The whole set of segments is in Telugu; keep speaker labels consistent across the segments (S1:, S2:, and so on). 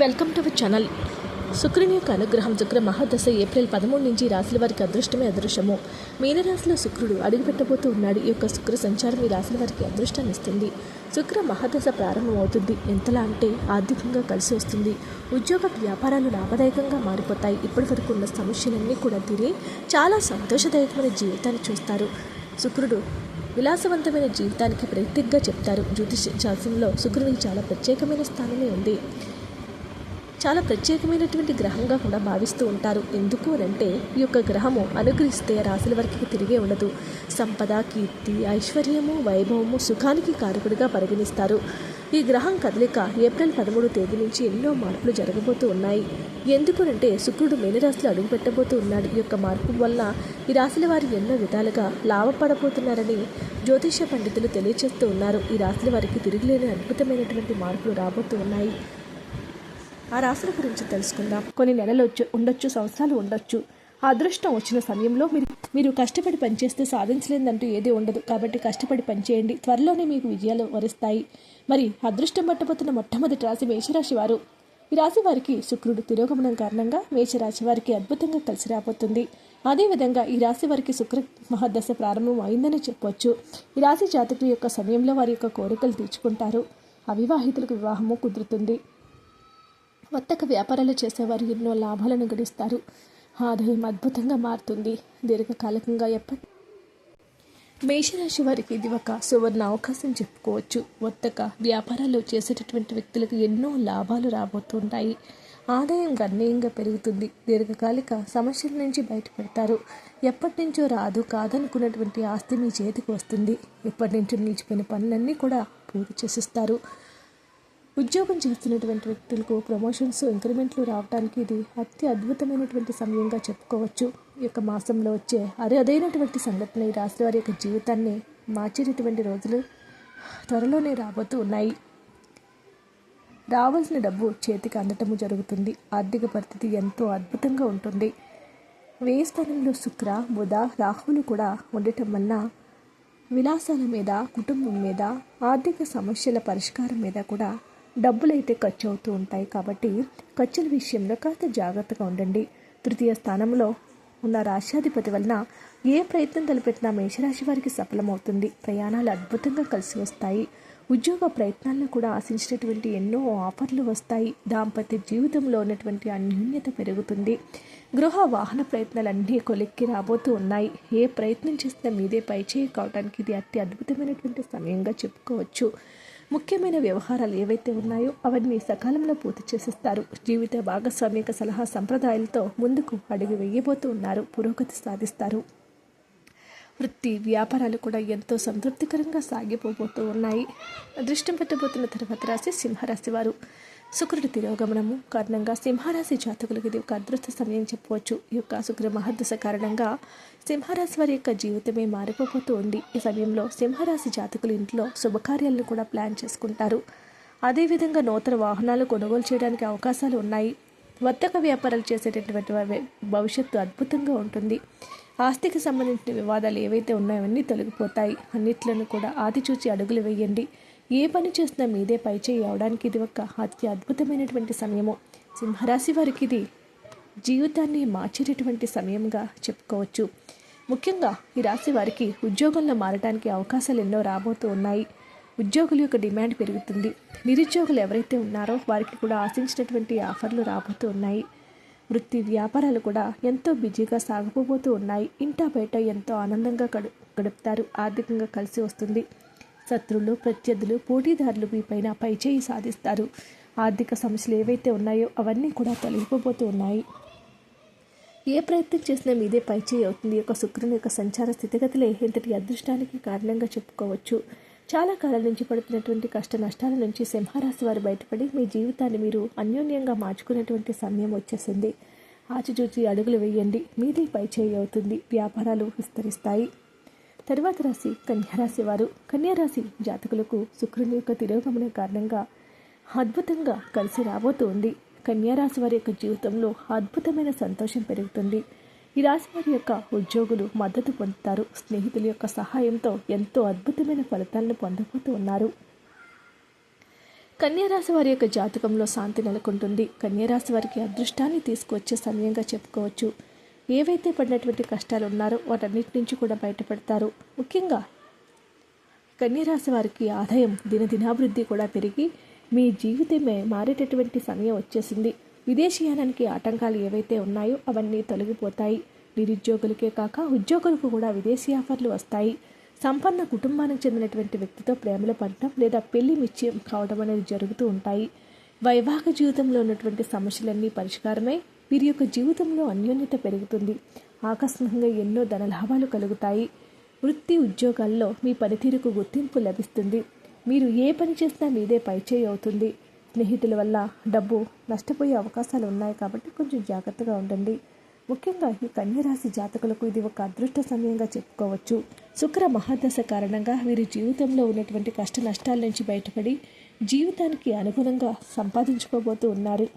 S1: Welcome to our channel. శుక్రుని యొక్క అనుగ్రహం శుక్ర మహాదశ ఏప్రిల్ పదమూడు నుంచి రాశుల వారికి అదృష్టమే అదృష్టము మీనరాశిలో శుక్రుడు అడుగుపెట్టబోతూ ఉన్నాడు. ఈ యొక్క శుక్ర సంచారం ఈ రాశుల వారికి అదృష్టాన్ని ఇస్తుంది. శుక్ర మహాదశ ప్రారంభమవుతుంది ఎంతలా అంటే ఆర్థికంగా కలిసి వస్తుంది. ఉద్యోగ వ్యాపారాలు లాభదాయకంగా మారిపోతాయి. ఇప్పటి వరకు ఉన్న సమస్యలన్నీ కూడా తిరిగి చాలా సంతోషదాయకమైన జీవితాన్ని చూస్తారు. శుక్రుడు విలాసవంతమైన జీవితానికి ప్రత్యేకంగా చెప్తారు. జ్యోతిష శాస్త్రంలో శుక్రునికి చాలా ప్రత్యేకమైన స్థానమే ఉంది. చాలా ప్రత్యేకమైనటువంటి గ్రహంగా కూడా భావిస్తూ ఉంటారు. ఎందుకు అంటే ఈ యొక్క గ్రహము అనుగ్రహిస్తే రాశుల వరకు తిరిగే ఉండదు. సంపద కీర్తి ఐశ్వర్యము వైభవము సుఖానికి కారకుడిగా పరిగణిస్తారు. ఈ గ్రహం కదలిక ఏప్రిల్ పదమూడు తేదీ నుంచి ఎన్నో మార్పులు జరగబోతూ ఉన్నాయి. ఎందుకు అంటే శుక్రుడు మేనరాశిలో అడుగుపెట్టబోతూ ఉన్నాడు. ఈ యొక్క మార్పు వల్ల ఈ రాశుల వారు ఎన్నో విధాలుగా లాభపడబోతున్నారని జ్యోతిష పండితులు తెలియజేస్తూ ఉన్నారు. ఈ రాశుల వారికి తిరిగిలేని అద్భుతమైనటువంటి మార్పులు రాబోతూ ఉన్నాయి. ఆ రాశుల గురించి తెలుసుకుందాం. కొన్ని నెలలు ఉండొచ్చు సంవత్సరాలు ఉండొచ్చు. అదృష్టం వచ్చిన సమయంలో మీరు మీరు కష్టపడి పనిచేస్తే సాధించలేదంటూ ఏదీ ఉండదు. కాబట్టి కష్టపడి పనిచేయండి. త్వరలోనే మీకు విజయాలు వరిస్తాయి. మరి అదృష్టం పట్టబోతున్న మొట్టమొదటి రాశి మేషరాశి వారు? ఈ రాశి వారికి శుక్రుడు తిరోగమనం కారణంగా మేషరాశి వారికి అద్భుతంగా కలిసి రాబోతుంది. అదేవిధంగా ఈ రాశి వారికి శుక్ర మహాదశ ప్రారంభం అయిందని చెప్పొచ్చు. ఈ రాశి జాతకుల యొక్క సమయంలో వారి యొక్క కోరికలు తీర్చుకుంటారు. అవివాహితులకు వివాహము కుదురుతుంది. వర్తక వ్యాపారాలు చేసేవారు ఎన్నో లాభాలను గడిస్తారు. ఆదాయం అద్భుతంగా మారుతుంది. దీర్ఘకాలికంగా ఎప్పటి మేషరాశి వారికి ఇది ఒక సువర్ణ అవకాశం చెప్పుకోవచ్చు. వర్తక వ్యాపారాలు చేసేటటువంటి వ్యక్తులకు ఎన్నో లాభాలు రాబోతుంటాయి. ఆదాయం గణనీయంగా పెరుగుతుంది. దీర్ఘకాలిక సమస్యల నుంచి బయటపడతారు ఎప్పటి నుంచో రాదు కాదనుకున్నటువంటి ఆస్తి మీ చేతికి వస్తుంది. ఎప్పటి నుంచో నిలిచిపోయిన పనులన్నీ కూడా పూర్తి చేసిస్తారు. ఉద్యోగం చేస్తున్నటువంటి వ్యక్తులకు ప్రమోషన్స్ ఇంక్రిమెంట్లు రావడానికి ఇది అతి అద్భుతమైనటువంటి సమయంగా చెప్పుకోవచ్చు. ఈ యొక్క మాసంలో వచ్చే అరుదైనటువంటి సంఘటన ఈ రాశి వారి యొక్క జీవితాన్ని మార్చేటటువంటి రోజులు త్వరలోనే రాబోతూ ఉన్నాయి. రావాల్సిన డబ్బు చేతికి అందటము జరుగుతుంది. ఆర్థిక పరిస్థితి ఎంతో అద్భుతంగా ఉంటుంది. వ్యయ స్థానంలో శుక్ర బుధ రాహువులు కూడా ఉండటం వల్ల విలాసాల మీద కుటుంబం మీద ఆర్థిక సమస్యల పరిష్కారం మీద కూడా డబ్బులైతే ఖర్చు అవుతూ ఉంటాయి కాబట్టి ఖర్చుల విషయంలో కాస్త జాగ్రత్తగా ఉండండి. తృతీయ స్థానంలో ఉన్న రాష్ట్రాధిపతి వలన ఏ ప్రయత్నం తలపెట్టినా మేషరాశి వారికి సఫలమవుతుంది. ప్రయాణాలు అద్భుతంగా కలిసి వస్తాయి. ఉద్యోగ ప్రయత్నాల్లో కూడా ఆశించినటువంటి ఎన్నో ఆఫర్లు వస్తాయి. దాంపత్య జీవితంలో ఉన్నటువంటి అన్యూన్యత పెరుగుతుంది. గృహ వాహన ప్రయత్నాలన్నీ కొలిక్కి రాబోతూ ఉన్నాయి. ఏ ప్రయత్నం చేసినా మీదే పైచేయి కావడానికి ఇది అతి అద్భుతమైనటువంటి సమయంగా చెప్పుకోవచ్చు. ముఖ్యమైన వ్యవహారాలు ఏవైతే ఉన్నాయో అవన్నీ సకాలంలో పూర్తి చేసిస్తారు. జీవిత భాగస్వామిక సలహా సంప్రదాయాలతో ముందుకు అడుగు వేయబోతూ ఉన్నారు. పురోగతి సాధిస్తారు. వృత్తి వ్యాపారాలు కూడా ఎంతో సంతృప్తికరంగా సాగిపోబోతూ ఉన్నాయి. అదృష్టం పెట్టబోతున్న తర్వాత రాశి సింహరాశి వారు. శుక్రుడి తిరోగమనము కారణంగా సింహరాశి జాతకులకు ఇది ఒక అదృష్ట సమయం చెప్పవచ్చు. ఈ యొక్క శుక్ర మహర్దశ కారణంగా సింహరాశి వారి యొక్క జీవితమే మారిపోతూ ఉంది ఈ సమయంలో సింహరాశి జాతకులు ఇంట్లో శుభకార్యాలను కూడా ప్లాన్ చేసుకుంటారు. అదేవిధంగా నూతన వాహనాలు కొనుగోలు చేయడానికి అవకాశాలు ఉన్నాయి. వర్తక వ్యాపారాలు చేసేటటువంటి భవిష్యత్తు అద్భుతంగా ఉంటుంది. ఆస్తికి సంబంధించిన వివాదాలు ఏవైతే ఉన్నాయో అన్నీ తొలగిపోతాయి. అన్నిట్లను కూడా ఆదిచూచి అడుగులు వేయండి. ఏ పని చేసినా మీదే పైచేయి అవడానికి ఇది ఒక అతి అద్భుతమైనటువంటి సమయము. సింహరాశి వారికి ఇది జీవితాన్ని మార్చేటటువంటి సమయంగా చెప్పుకోవచ్చు. ముఖ్యంగా ఈ రాశి వారికి ఉద్యోగంలో మారడానికి అవకాశాలు ఎన్నో రాబోతూ ఉన్నాయి. ఉద్యోగుల యొక్క డిమాండ్ పెరుగుతుంది. నిరుద్యోగులు ఎవరైతే ఉన్నారో వారికి కూడా ఆశించినటువంటి ఆఫర్లు రాబోతూ ఉన్నాయి. వృత్తి వ్యాపారాలు కూడా ఎంతో బిజీగా సాగిపోబోతూ ఉన్నాయి. ఇంటా బయట ఎంతో ఆనందంగా గడు గడుపుతారు. ఆర్థికంగా కలిసి వస్తుంది. శత్రువులు ప్రత్యర్థులు పోటీదారులు మీపైన పైచేయి సాధిస్తారు. ఆర్థిక సమస్యలు ఏవైతే ఉన్నాయో అవన్నీ కూడా తొలగిపోతూ ఉన్నాయి. ఏ ప్రయత్నం చేసినా మీదే పైచేయి అవుతుంది. యొక్క శుక్రుని యొక్క సంచార స్థితిగతులే ఇంతటి అదృష్టానికి కారణంగా చెప్పుకోవచ్చు. చాలా కాలం నుంచి పడుతున్నటువంటి కష్ట నష్టాల నుంచి సింహరాశి వారు బయటపడి మీ జీవితాన్ని మీరు అన్యోన్యంగా మార్చుకునేటువంటి సమయం వచ్చేసింది. ఆచిచూచి అడుగులు వేయండి. మీదే పైచేయి అవుతుంది. వ్యాపారాలు విస్తరిస్తాయి. తరువాత రాశి కన్యారాశి వారు. కన్యారాశి జాతకులకు శుక్రుని యొక్క తిరోగమన కారణంగా అద్భుతంగా కలిసి రాబోతుంది. కన్యారాశి వారి యొక్క జీవితంలో అద్భుతమైన సంతోషం పెరుగుతుంది. ఈ రాశి వారి యొక్క ఉద్యోగులు మద్దతు పొందుతారు. స్నేహితుల యొక్క సహాయంతో ఎంతో అద్భుతమైన ఫలితాలను పొందబోతూ ఉన్నారు. కన్యారాశి వారి యొక్క జాతకంలో శాంతి నెలకొంటుంది. కన్యారాశి వారికి అదృష్టాన్ని తీసుకువచ్చే సమయంగా చెప్పుకోవచ్చు. ఏవైతే పడినటువంటి కష్టాలు ఉన్నారో వాటన్నిటి నుంచి కూడా బయటపడతారు. ముఖ్యంగా కన్యరాశి వారికి ఆదాయం దినదినాభివృద్ధి కూడా పెరిగి మీ జీవితమే మారేటటువంటి సమయం వచ్చేసింది. విదేశీయానానికి ఆటంకాలు ఏవైతే ఉన్నాయో అవన్నీ తొలగిపోతాయి. నిరుద్యోగులకే కాక ఉద్యోగులకు కూడా విదేశీ ఆఫర్లు వస్తాయి. సంపన్న కుటుంబానికి చెందినటువంటి వ్యక్తితో ప్రేమలో పడటం లేదా పెళ్ళి నిశ్చయం కావడం అనేది జరుగుతూ ఉంటాయి. వైవాహిక జీవితంలో ఉన్నటువంటి సమస్యలన్నీ పరిష్కారమై వీరి యొక్క జీవితంలో అన్యోన్యత పెరుగుతుంది. ఆకస్మికంగా ఎన్నో ధనలాభాలు కలుగుతాయి. వృత్తి ఉద్యోగాల్లో మీ పనితీరుకు గుర్తింపు లభిస్తుంది. మీరు ఏ పని చేసినా మీదే పైచేయి అవుతుంది. స్నేహితుల వల్ల డబ్బు నష్టపోయే అవకాశాలు ఉన్నాయి కాబట్టి కొంచెం జాగ్రత్తగా ఉండండి. ముఖ్యంగా ఈ కన్యరాశి జాతకులకు ఇది ఒక అదృష్ట సమయంగా చెప్పుకోవచ్చు. శుక్ర మహాదశ కారణంగా వీరి జీవితంలో ఉన్నటువంటి కష్ట నష్టాల నుంచి బయటపడి జీవితానికి అనుగుణంగా సంపాదించుకోబోతూ ఉన్నారు.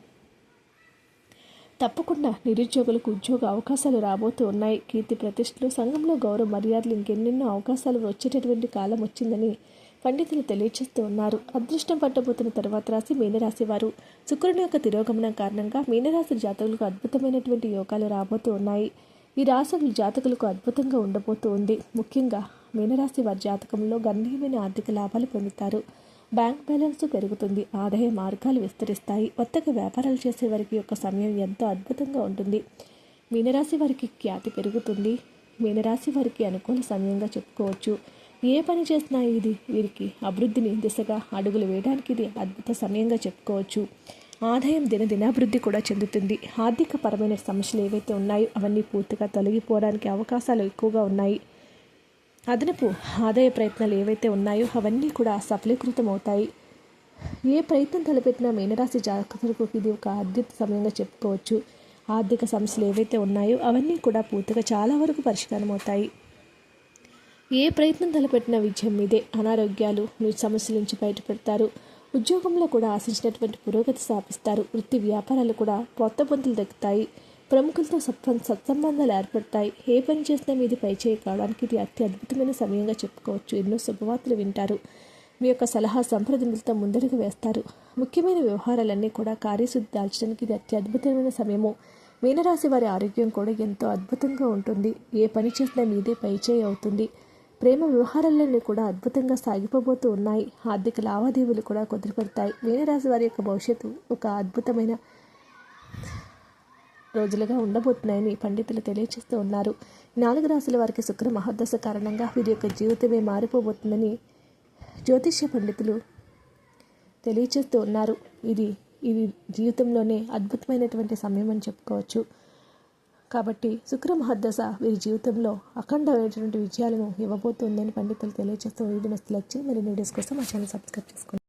S1: తప్పకుండా నిరుద్యోగులకు ఉద్యోగ అవకాశాలు రాబోతూ ఉన్నాయి. కీర్తి ప్రతిష్టలు సంఘంలో గౌరవ మర్యాదలు ఇంకెన్నెన్నో అవకాశాలు వచ్చేటటువంటి కాలం వచ్చిందని పండితులు తెలియచేస్తూ ఉన్నారు. అదృష్టం పట్టబోతున్న తర్వాత రాశి మీనరాశి వారు. శుక్రుని యొక్క తిరోగమనం కారణంగా మీనరాశి జాతకులకు అద్భుతమైనటువంటి యోగాలు రాబోతూ ఉన్నాయి. ఈ రాశులు జాతకులకు అద్భుతంగా ఉండబోతూ ఉంది. ముఖ్యంగా మీనరాశి వారి జాతకంలో గణనీయమైన ఆర్థిక లాభాలు పొందుతారు. బ్యాంక్ బ్యాలెన్స్ పెరుగుతుంది. ఆదాయ మార్గాలు విస్తరిస్తాయి. కొత్తగా వ్యాపారాలు చేసే వారికి యొక్క సమయం ఎంతో అద్భుతంగా ఉంటుంది. మీనరాశి వారికి ఖ్యాతి పెరుగుతుంది. మీనరాశి వారికి అనుకూల సమయంగా చెప్పుకోవచ్చు. ఏ పని చేసినా ఇది వీరికి అభివృద్ధిని దిశగా అడుగులు వేయడానికి ఇది అద్భుత సమయంగా చెప్పుకోవచ్చు. ఆదాయం దినదినాభివృద్ధి కూడా చెందుతుంది. ఆర్థిక పరమైన సమస్యలు ఏవైతే ఉన్నాయో అవన్నీ పూర్తిగా తొలగిపోవడానికి అవకాశాలు ఎక్కువగా ఉన్నాయి. అదనపు ఆదాయ ప్రయత్నాలు ఏవైతే ఉన్నాయో అవన్నీ కూడా సఫలీకృతం అవుతాయి ఏ ప్రయత్నం తలపెట్టినా మీనరాశి జాతకులకు ఇది ఒక అద్భుత సమయంగా చెప్పుకోవచ్చు. ఆర్థిక సమస్యలు ఏవైతే ఉన్నాయో అవన్నీ కూడా పూర్తిగా చాలా వరకు పరిష్కారం అవుతాయి ఏ ప్రయత్నం తలపెట్టిన విజయం మీదే. అనారోగ్యాలు మీ సమస్యల నుంచి బయటపడతారు. ఉద్యోగంలో కూడా ఆశించినటువంటి పురోగతి సాధిస్తారు. వృత్తి వ్యాపారాలు కూడా కొత్త పొందులు దక్కుతాయి. ప్రముఖులతో సత్వం సత్సంబంధాలు ఏర్పడతాయి. ఏ పని చేసినా మీది పైచేయి కావడానికి ఇది అతి అద్భుతమైన సమయంగా చెప్పుకోవచ్చు. ఎన్నో శుభవార్తలు వింటారు. మీ యొక్క సలహా సంప్రదింపులతో ముందడుగు వేస్తారు. ముఖ్యమైన వ్యవహారాలన్నీ కూడా కార్యశుద్ధి దాల్చడానికి ఇది అతి అద్భుతమైన సమయము. మీనరాశి వారి ఆరోగ్యం కూడా ఎంతో అద్భుతంగా ఉంటుంది. ఏ పని చేసినా మీదే పైచేయి అవుతుంది. ప్రేమ వ్యవహారాలన్నీ కూడా అద్భుతంగా సాగిపోబోతూ ఉన్నాయి. ఆర్థిక లావాదేవీలు కూడా కుదిరిపడతాయి. మీనరాశి వారి యొక్క భవిష్యత్తు ఒక అద్భుతమైన రోజులుగా ఉండబోతున్నాయని పండితులు తెలియజేస్తూ ఉన్నారు. నాలుగు రాశుల వారికి శుక్ర మహోదశ కారణంగా వీరి యొక్క జీవితమే మారిపోబోతుందని జ్యోతిష్య పండితులు తెలియచేస్తూ ఉన్నారు. ఇది ఇది జీవితంలోనే అద్భుతమైనటువంటి సమయం అని చెప్పుకోవచ్చు. కాబట్టి శుక్ర మహర్దశ వీరి జీవితంలో అఖండమైనటువంటి విజయాలను ఇవ్వబోతుందని పండితులు తెలియజేస్తూ వీడియో లెక్చర్ మరి వీడియోస్ కోసం మా ఛానల్ సబ్స్క్రైబ్ చేసుకోండి.